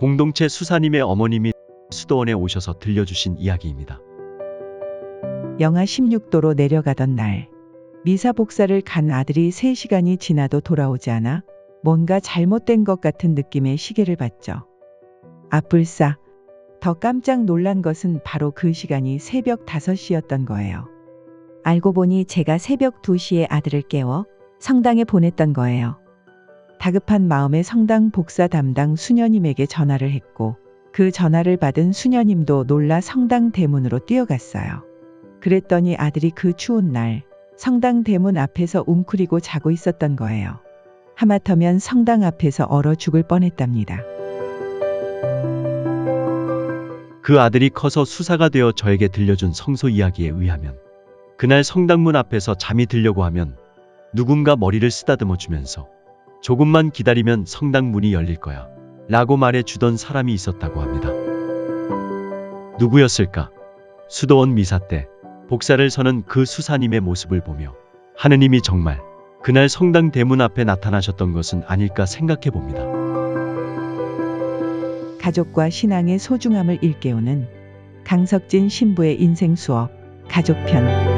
공동체 수사님의 어머님이 수도원에 오셔서 들려주신 이야기입니다. 영하 16도로 내려가던 날, 미사 복사를 간 아들이 3시간이 지나도 돌아오지 않아 뭔가 잘못된 것 같은 느낌의 시계를 봤죠. 아뿔싸. 더 깜짝 놀란 것은 바로 그 시간이 새벽 5시였던 거예요. 알고 보니 제가 새벽 2시에 아들을 깨워 성당에 보냈던 거예요. 다급한 마음에 성당 복사 담당 수녀님에게 전화를 했고 그 전화를 받은 수녀님도 놀라 성당 대문으로 뛰어갔어요. 그랬더니 아들이 그 추운 날 성당 대문 앞에서 웅크리고 자고 있었던 거예요. 하마터면 성당 앞에서 얼어 죽을 뻔했답니다. 그 아들이 커서 수사가 되어 저에게 들려준 성소 이야기에 의하면 그날 성당문 앞에서 잠이 들려고 하면 누군가 머리를 쓰다듬어 주면서 조금만 기다리면 성당 문이 열릴 거야 라고 말해 주던 사람이 있었다고 합니다. 누구였을까? 수도원 미사 때 복사를 서는 그 수사님의 모습을 보며 하느님이 정말 그날 성당 대문 앞에 나타나셨던 것은 아닐까 생각해 봅니다. 가족과 신앙의 소중함을 일깨우는 강석진 신부의 인생 수업 가족편